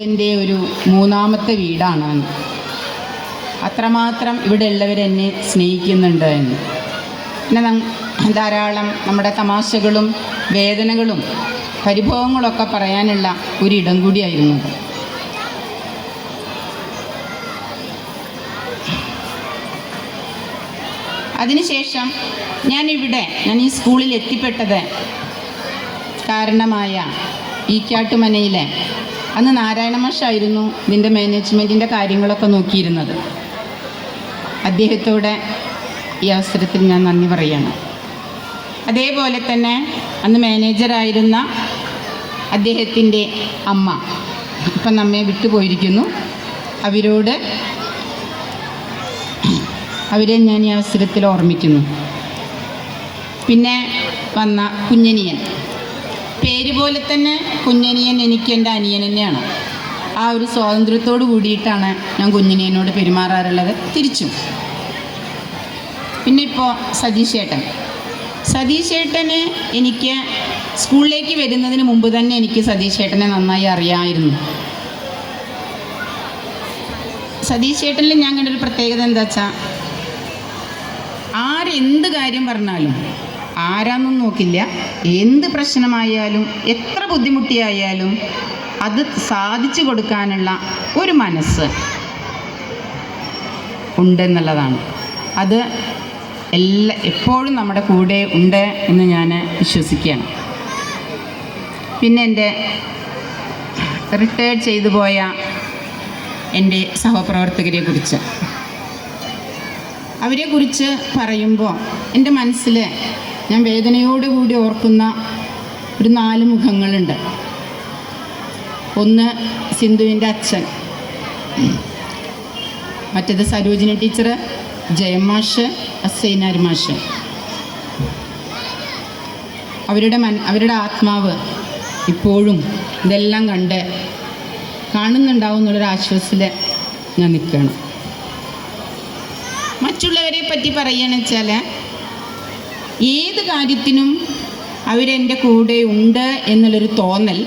എന്റെ ഒരു മൂന്നാമത്തെ വീടാണ് അത്രമാത്രം ഇവിടെ ഉള്ളവരെന്നെ സ്നേഹിക്കുന്നുണ്ട് എന്ന് പിന്നെ ധാരാളം നമ്മുടെ തമാശകളും വേദനകളും പരിഭവങ്ങളൊക്കെ പറയാനുള്ള ഒരിടം കൂടിയായിരുന്നു അത്. അതിനുശേഷം ഞാനിവിടെ ഞാൻ ഈ സ്കൂളിൽ എത്തിപ്പെട്ടത് കാരണമായ ഈ ഈക്കാട്ടുമനയിലെ അന്ന് നാരായണ മാഷായിരുന്നു ഇതിന്റെ മാനേജ്മെന്റിന്റെ കാര്യങ്ങളൊക്കെ നോക്കിയിരുന്നത്. അദ്ദേഹത്തോടെ ഈ അവസരത്തിൽ ഞാൻ നന്ദി പറയണം. അതേപോലെ തന്നെ അന്ന് മാനേജറായിരുന്ന അദ്ദേഹത്തിന്റെ അമ്മ ഇപ്പം നമ്മെ വിട്ടുപോയിരിക്കുന്നു. അവരോട് അവരെ ഞാൻ ഈ അവസരത്തിൽ ഓർമ്മിക്കുന്നു. പിന്നെ വന്ന കുഞ്ഞനിയൻ. പേര് പോലെ തന്നെ കുഞ്ഞനിയൻ എനിക്ക് എന്റെ അനിയൻ തന്നെയാണ്. ആ ഒരു സ്വാതന്ത്ര്യത്തോട് കൂടിയിട്ടാണ് ഞാൻ കുഞ്ഞനിയനോട് പെരുമാറാറുള്ളത്. തിരിച്ചും. പിന്നെ ഇപ്പോൾ സതീഷ് ഏട്ടൻ സതീഷ് ഏട്ടന് എനിക്ക് സ്കൂളിലേക്ക് വരുന്നതിന് മുമ്പ് തന്നെ എനിക്ക് സതീഷ് ഏട്ടനെ നന്നായി അറിയാമായിരുന്നു സതീഷ് ഏട്ടനിൽ ഞാൻ കണ്ടൊരു പ്രത്യേകത എന്താ വെച്ചാൽ ആരെന്ത് കാര്യം പറഞ്ഞാലും ആരാന്നും നോക്കില്ല. എന്ത് പ്രശ്നമായാലും എത്ര ബുദ്ധിമുട്ടിയായാലും അത് സാധിച്ചു കൊടുക്കാനുള്ള ഒരു മനസ്സ് ഉണ്ടെന്നുള്ളതാണ്. അത് എല്ലാ എപ്പോഴും നമ്മുടെ കൂടെ ഉണ്ട് എന്ന് ഞാൻ വിശ്വസിക്കുകയാണ്. പിന്നെ എന്റെ റിട്ടയർഡ് ചെയ്തു പോയ എന്റെ സഹപ്രവർത്തകരെ കുറിച്ച് അവരെക്കുറിച്ച് പറയുമ്പോൾ എന്റെ മനസ്സിൽ ഞാൻ വേദനയോടുകൂടി ഓർക്കുന്ന ഒരു നാല് മുഖങ്ങളുണ്ട്. ഒന്ന് സിന്ധുവിന്റെ അച്ഛൻ. മറ്റേത് സരോജിനി ടീച്ചർ ജയമാഷ് അസൈനാർ മാഷ്. അവരുടെ മൻ അവരുടെ ആത്മാവ് ഇപ്പോഴും ഇതെല്ലാം കണ്ട് കാണുന്നുണ്ടാവും എന്നുള്ളൊരു ആശ്വാസത്തിൽ ഞാൻ നിൽക്കുകയാണ്. മറ്റുള്ളവരെ പറ്റി പറയുകയാണെന്ന് വെച്ചാൽ ഏത് കാര്യത്തിനും അവരെന്റെ കൂടെ ഉണ്ട് എന്നുള്ളൊരു തോന്നൽ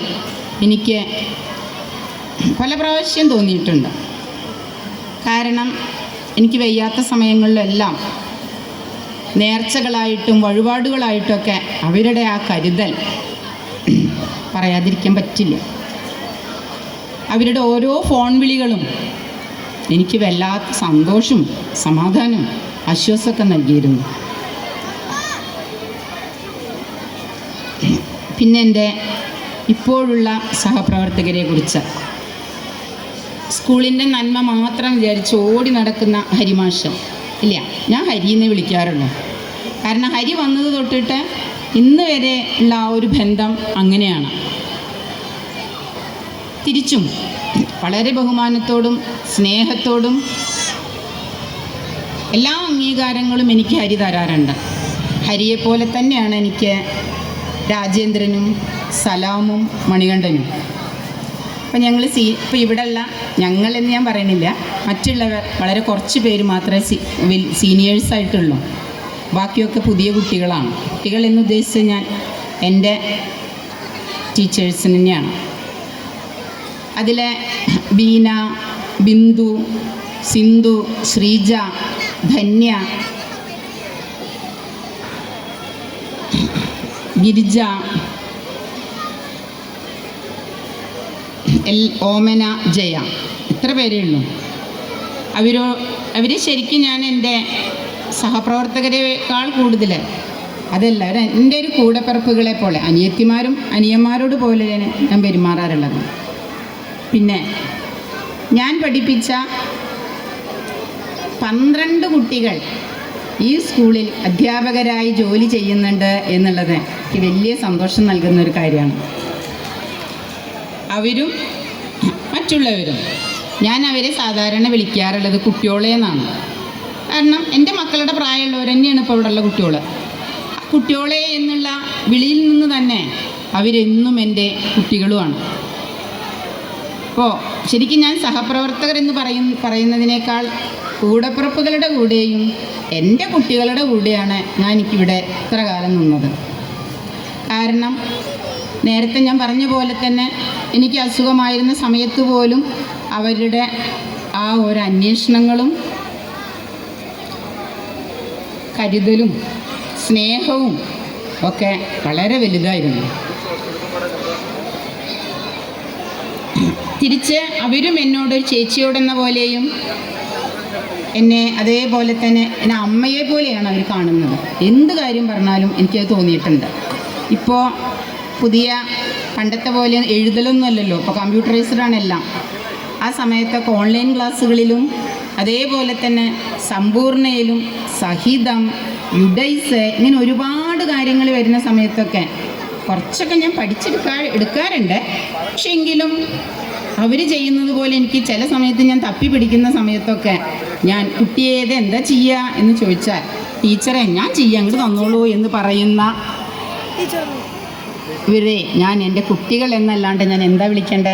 എനിക്ക് പല പ്രാവശ്യം തോന്നിയിട്ടുണ്ട്. കാരണം എനിക്ക് വയ്യാത്ത സമയങ്ങളിലെല്ലാം നേർച്ചകളായിട്ടും വഴിപാടുകളായിട്ടൊക്കെ അവരുടെ ആ കരുതൽ പറയാതിരിക്കാൻ പറ്റില്ല. അവരുടെ ഓരോ ഫോൺ വിളികളും എനിക്ക് വല്ലാത്ത സന്തോഷവും സമാധാനവും ആശ്വാസമൊക്കെ നൽകിയിരുന്നു. പിന്നെ എന്റെ ഇപ്പോഴുള്ള സഹപ്രവർത്തകരെ കുറിച്ച് സ്കൂളിന്റെ നന്മ മാത്രം വിചാരിച്ച് ഓടി നടക്കുന്ന ഹരിമാഷ് ഇല്ല ഞാൻ ഹരി എന്നേ വിളിക്കാറുള്ളൂ. കാരണം ഹരി വന്നത് തൊട്ടിട്ട് ഇന്ന് വരെ ഉള്ള ആ ഒരു ബന്ധം അങ്ങനെയാണ്. തിരിച്ചും വളരെ ബഹുമാനത്തോടും സ്നേഹത്തോടും എല്ലാ അംഗീകാരങ്ങളും എനിക്ക് ഹരി തരാറുണ്ട്. ഹരിയെപ്പോലെ തന്നെയാണ് എനിക്ക് രാജേന്ദ്രനും സലാമും മണികണ്ഠനും. അപ്പം ഞങ്ങൾ സീ ഇപ്പോൾ ഇവിടെയുള്ള ഞങ്ങളെന്ന് ഞാൻ പറയണില്ല. മറ്റുള്ളവർ വളരെ കുറച്ച് പേര് മാത്രമേ സീ സീനിയേഴ്സായിട്ടുള്ളൂ ബാക്കിയൊക്കെ പുതിയ കുട്ടികളാണ്. കുട്ടികൾ എന്ന് ഉദ്ദേശിച്ച് ഞാൻ എന്റെ ടീച്ചേഴ്സിന് തന്നെയാണ്. അതിലെ ബീന ബിന്ദു സിന്ധു ശ്രീജ ധന്യ ഗിരിജ. എൽ ഓമന ജയ. ഇത്ര പേരേ ഉള്ളൂ. അവരോ അവർ ശരിക്കും ഞാൻ എന്റെ സഹപ്രവർത്തകരെക്കാൾ കൂടുതൽ അതല്ല അവർ എന്റെ ഒരു കൂടപ്പിറപ്പുകളെ പോലെ അനിയത്തിമാരും അനിയന്മാരോട് പോലെ ഞാൻ പെരുമാറാറുള്ളത്. പിന്നെ ഞാൻ പഠിപ്പിച്ച പന്ത്രണ്ട് കുട്ടികൾ ഈ സ്കൂളിൽ അധ്യാപകരായി ജോലി ചെയ്യുന്നുണ്ട് എന്നുള്ളത് എനിക്ക് വലിയ സന്തോഷം നൽകുന്ന ഒരു കാര്യമാണ്. അവരും മറ്റുള്ളവരും ഞാൻ അവരെ സാധാരണ വിളിക്കാറുള്ളത് കുട്ടിയോളെ എന്നാണ്. കാരണം എന്റെ മക്കളുടെ പ്രായമുള്ളവർ തന്നെയാണ് ഇപ്പോൾ ഇവിടെയുള്ള കുട്ടികൾ. കുട്ടിയോളെ എന്നുള്ള വിളിയിൽ നിന്ന് തന്നെ അവരെന്നും എന്റെ കുട്ടികളുമാണ്. അപ്പോൾ ശരിക്കും ഞാൻ സഹപ്രവർത്തകർ എന്ന് പറയും പറയുന്നതിനേക്കാൾ കൂടപ്പിറപ്പുകളുടെ കൂടെയും എന്റെ കുട്ടികളുടെ കൂടെയാണ് ഞാൻ എനിക്കിവിടെ ഇത്ര കാലം നിന്നത്. കാരണം നേരത്തെ ഞാൻ പറഞ്ഞ പോലെ തന്നെ എനിക്ക് അസുഖമായിരുന്ന സമയത്ത് പോലും അവരുടെ ആ ഒരു അന്വേഷണങ്ങളും കരുതലും സ്നേഹവും ഒക്കെ വളരെ വലുതായിരുന്നു. തിരിച്ച് അവരും എന്നോട് ചേച്ചിയോടെന്ന പോലെയും എന്നെ അതേപോലെ തന്നെ എന്നെ അമ്മയെ പോലെയാണ് അവർ കാണുന്നത്. എന്ത് കാര്യം പറഞ്ഞാലും എനിക്കത് തോന്നിയിട്ടുണ്ട്. ഇപ്പോൾ പുതിയ പണ്ടത്തെ പോലെ എഴുതലൊന്നും അല്ലല്ലോ. ഇപ്പോൾ കമ്പ്യൂട്ടറൈസ്ഡ് ആണ് എല്ലാം. ആ സമയത്തൊക്കെ ഓൺലൈൻ ക്ലാസ്സുകളിലും അതേപോലെ തന്നെ സമ്പൂർണയിലും സഹിതം യുഡൈസ് ഇങ്ങനെ ഒരുപാട് കാര്യങ്ങൾ വരുന്ന സമയത്തൊക്കെ കുറച്ചൊക്കെ ഞാൻ പഠിച്ചെടുക്കാ എടുക്കാറുണ്ട്. പക്ഷെ എങ്കിലും അവർ ചെയ്യുന്നത് പോലെ എനിക്ക് ചില സമയത്ത് ഞാൻ തപ്പി പിടിക്കുന്ന സമയത്തൊക്കെ ഞാൻ കുട്ടിയെ ഇത് എന്താ ചെയ്യുക എന്ന് ചോദിച്ചാൽ ടീച്ചറെ ഞാൻ ചെയ്യാം അങ്ങോട്ട് തന്നോളൂ എന്ന് പറയുന്ന ഇവരെ ഞാൻ എന്റെ കുട്ടികൾ എന്നല്ലാണ്ട് ഞാൻ എന്താ വിളിക്കണ്ടേ?